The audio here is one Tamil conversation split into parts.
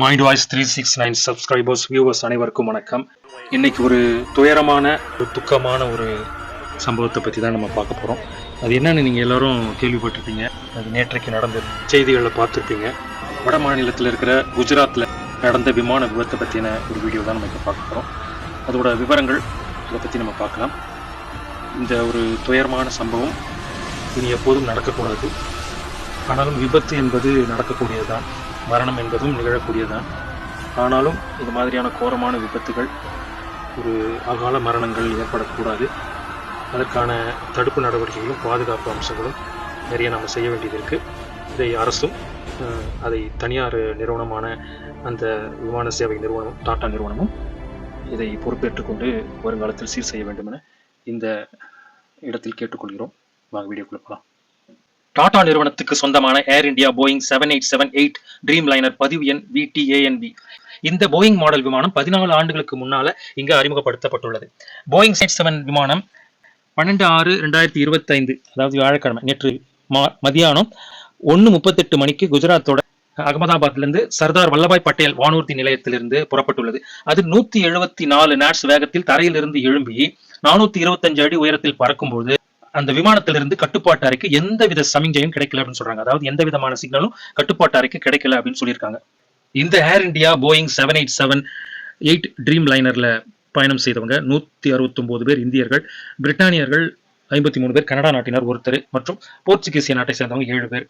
Mind voice three six nine subscribers viewers அனைவருக்கும் வணக்கம். இன்னைக்கு ஒரு துயரமான ஒரு துக்கமான ஒரு சம்பவத்தை பற்றி தான் நம்ம பார்க்க போகிறோம் அது என்னன்னு நீங்கள் எல்லாரும் கேள்விப்பட்டிருப்பீங்க. அது நேற்றைக்கு நடந்த செய்திகளில் பார்த்துருப்பீங்க. வட மாநிலத்தில் இருக்கிற குஜராத்தில் நடந்த விமான விபத்தை பற்றின ஒரு வீடியோ தான் நம்ம இப்போ பார்க்க போகிறோம் அதோட விவரங்கள் அதை பற்றி நம்ம பார்க்கலாம். இந்த ஒரு துயரமான சம்பவம் இனி எப்போதும் நடக்கக்கூடாது. ஆனாலும் விபத்து என்பது நடக்கக்கூடியது தான் மரணம் என்பதும் நிகழக்கூடியதுதான். ஆனாலும் இது மாதிரியான கோரமான விபத்துகள் ஒரு அகால மரணங்கள் ஏற்படக்கூடாது. அதற்கான தடுப்பு நடவடிக்கைகளும் பாதுகாப்பு அம்சங்களும் நிறைய நம்ம செய்ய வேண்டியது இருக்குது இதை அரசும் அதை தனியார் நிறுவனமான அந்த விமான சேவை நிறுவனம் டாடா நிறுவனமும் இதை பொறுப்பேற்றுக்கொண்டு வருங்காலத்தில் சீர் செய்ய வேண்டும் என இந்த இடத்தில் கேட்டுக்கொள்கிறோம். வாங்க வீடியோக்குள்ளே போகலாம் டாடா நிறுவனத்துக்கு சொந்தமான Air India Boeing seven eight seven eight Dreamliner பதிவு எண் விடிஏஎன்பி இந்த போயிங் மாடல் விமானம் பதினாலு ஆண்டுகளுக்கு முன்னால இங்கு அறிமுகப்படுத்தப்பட்டுள்ளது. போயிங் செட் செவன் விமானம் பன்னெண்டு ஆறு ரெண்டாயிரத்தி இருபத்தைந்து அதாவது வியாழக்கிழமை நேற்று மா- மதியானம் ஒன்று முப்பத்தெட்டு மணிக்கு குஜராத்தோட அகமதாபாத்லேருந்து சர்தார் வல்லபாய் பட்டேல் வானூர்தி நிலையத்திலிருந்து புறப்பட்டுள்ளது. அது நூத்தி எழுபத்தி நாலு நாட்ஸ் வேகத்தில் தரையிலிருந்து எழும்பி நானூத்தி இருபத்தஞ்சு அடி உயரத்தில் பறக்கும்போது அந்த விமானத்திலிருந்து கட்டுப்பாட்டு அறைக்கு எந்த வித சமிஞ்சையும் கிடைக்கல அப்படின்னு சொல்றாங்க. அதாவது எந்த விதமான சிக்னலும் கட்டுப்பாட்டு அறைக்கு கிடைக்கல அப்படின்னு சொல்லியிருக்காங்க. இந்த Air India Boeing seven eight seven eight dream லைனர்ல பயணம் செய்தவங்க நூத்தி அறுபத்தொன்பது பேர் இந்தியர்கள் பிரிட்டானியர்கள் ஐம்பத்தி மூணு பேர் கனடா நாட்டினர் ஒருத்தர் மற்றும் போர்ச்சுகீசிய நாட்டை சேர்ந்தவங்க ஏழு பேர்.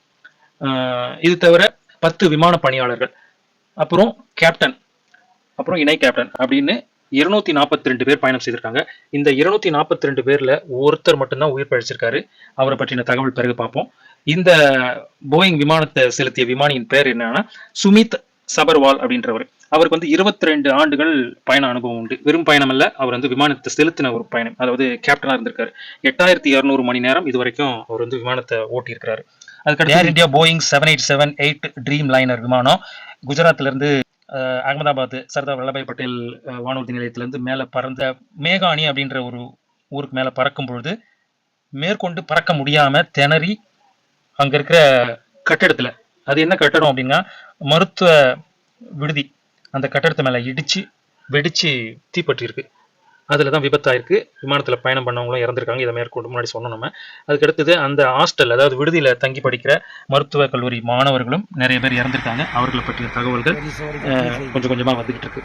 இது தவிர பத்து விமான பணியாளர்கள். அப்புறம் கேப்டன் அப்புறம் இணை கேப்டன் அப்படின்னு இருநூத்தி நாற்பத்தி ரெண்டு பேர் பயணம் செய்திருக்காங்க. இந்த இருநூத்தி நாற்பத்தி ரெண்டு பேர்ல ஒருத்தர் மட்டும்தான் உயிர் பழிச்சிருக்காரு. அவரை பற்றின தகவல் பிறகு பார்ப்போம். இந்த போயிங் விமானத்தை செலுத்திய விமானியின் பெயர் என்னன்னா சுமித் சபர்வால் அப்படின்றவர். அவருக்கு வந்து 22 ரெண்டு ஆண்டுகள் பயண அனுபவம் உண்டு. வெறும் பயணம் அல்ல அவர் வந்து விமானத்தை செலுத்தின ஒரு பயணம். அதாவது கேப்டனா இருந்திருக்காரு. எட்டாயிரத்தி இருநூறு மணி நேரம் இது வரைக்கும் அவர் வந்து விமானத்தை ஓட்டி இருக்கிறாரு அதுக்கடுத்து Air India Boeing seven eight seven eight Dreamliner விமானம் குஜராத்ல இருந்து அகமதாபாத் சர்தார் வல்லபாய் பட்டேல் வானூர்தி நிலையத்திலிருந்து மேலே பறந்த மேகாணி அப்படின்ற ஒரு ஊருக்கு மேலே பறக்கும் பொழுது மேற்கொண்டு பறக்க முடியாமல் திணறி அங்கே இருக்கிற கட்டடத்தில் அது என்ன கட்டடம் அப்படின்னா மருத்துவ விடுதி அந்த கட்டடத்து மேலே இடித்து வெடித்து தீப்பற்றிருக்கு அதுல தான் விபத்தாயிருக்கு. விமானத்துல பயணம் பண்ணவங்களும் இறந்திருக்காங்க. இதை மேற்கொண்டு முன்னாடி சொன்னோம் நம்ம. அதுக்கு அடுத்தது அந்த ஹாஸ்டல் அதாவது விடுதியில தங்கி படிக்கிற மருத்துவ கல்லூரி மாணவர்களும் நிறைய பேர் இறந்திருக்காங்க. அவர்களை பற்றிய தகவல்கள் கொஞ்சம் கொஞ்சமா வந்துகிட்டு இருக்கு.